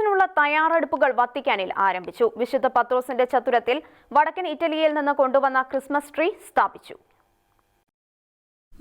ക്രിസ്മസിനുള്ള തയ്യാറെടുപ്പുകൾ വത്തിക്കാനിൽ ആരംഭിച്ചു. വിശുദ്ധ പത്രോസിന്റെ ചതുരത്തിൽ വടക്കൻ ഇറ്റലിയിൽ നിന്ന് കൊണ്ടുവന്ന ക്രിസ്മസ് ട്രീ സ്ഥാപിച്ചു.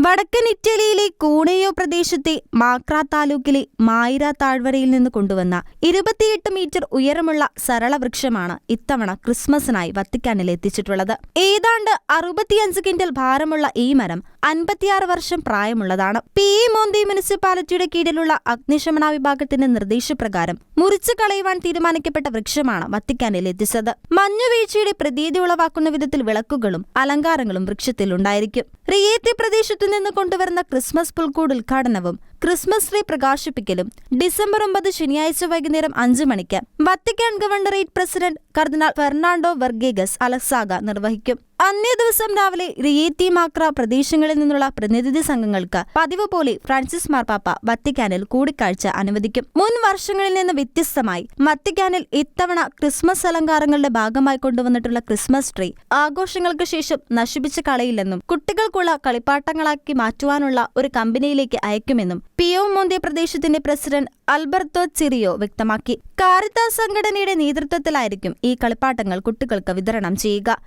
വടക്കൻ ഇറ്റലിയിലെ കൂണയോ പ്രദേശത്തെ മാക്ര താലൂക്കിലെ മായിര താഴ്വരയിൽ നിന്ന് കൊണ്ടുവന്ന ഇരുപത്തിയെട്ട് മീറ്റർ ഉയരമുള്ള സരള വൃക്ഷമാണ് ഇത്തവണ ക്രിസ്മസിനായി വത്തിക്കാനിൽ എത്തിച്ചിട്ടുള്ളത്. ഏതാണ്ട് അറുപത്തിയഞ്ച് കിൻഡൽ ഭാരമുള്ള ഈ മരം അൻപത്തിയാറ് വർഷം പ്രായമുള്ളതാണ്. പി ഇ മോന്തി മുനിസിപ്പാലിറ്റിയുടെ കീഴിലുള്ള അഗ്നിശമന വിഭാഗത്തിന്റെ നിർദ്ദേശപ്രകാരം മുറിച്ചു കളയുവാൻ തീരുമാനിക്കപ്പെട്ട വൃക്ഷമാണ് വത്തിക്കാനിൽ എത്തിച്ചത്. മഞ്ഞുവീഴ്ചയുടെ പ്രതീതി ഉളവാക്കുന്ന വിധത്തിൽ വിളക്കുകളും അലങ്കാരങ്ങളും വൃക്ഷത്തിൽ ഉണ്ടായിരിക്കും റിയേത്തി പ്രദേശത്തു നിന്ന് കൊണ്ടുവരുന്ന ക്രിസ്മസ് പുൽക്കൂട് ഉദ്ഘാടനവും ക്രിസ്മസ് ട്രീ പ്രകാശിപ്പിക്കലും ഡിസംബർ ഒമ്പത് ശനിയാഴ്ച വൈകുന്നേരം അഞ്ചു മണിക്ക് വത്തിക്കാൻ ഗവർണറേറ്റ് പ്രസിഡന്റ് കർദിനാൾ ഫെർണാണ്ടോ വെർഗേഗസ് അലക്സാഗ നിർവഹിക്കും. അന്നേ ദിവസം രാവിലെ റിയേറ്റി മാക്ര പ്രദേശങ്ങളിൽ നിന്നുള്ള പ്രതിനിധി സംഘങ്ങൾക്ക് പതിവ് പോലെ ഫ്രാൻസിസ് മാർപ്പാപ്പ വത്തിക്കാനിൽ കൂടിക്കാഴ്ച അനുവദിക്കും. മുൻ വർഷങ്ങളിൽ നിന്ന് വ്യത്യസ്തമായി വത്തിക്കാനിൽ ഇത്തവണ ക്രിസ്മസ് അലങ്കാരങ്ങളുടെ ഭാഗമായി കൊണ്ടുവന്നിട്ടുള്ള ക്രിസ്മസ് ട്രീ ആഘോഷങ്ങൾക്ക് ശേഷം നശിപ്പിച്ച് കളയില്ലെന്നും കുട്ടികൾക്കുള്ള കളിപ്പാട്ടങ്ങളാക്കി മാറ്റുവാനുള്ള ഒരു കമ്പനിയിലേക്ക് അയക്കുമെന്നും പിയോ മോന്തിയ പ്രദേശത്തിന്റെ പ്രസിഡന്റ് അൽബർട്ടോ ചിറിയോ വ്യക്തമാക്കി. കാരിത്താസ് സംഘടനയുടെ നേതൃത്വത്തിലായിരിക്കും ഈ കളിപ്പാട്ടങ്ങൾ കുട്ടികൾക്ക് വിതരണം ചെയ്യുക.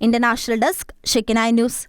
International desk Shekinah news.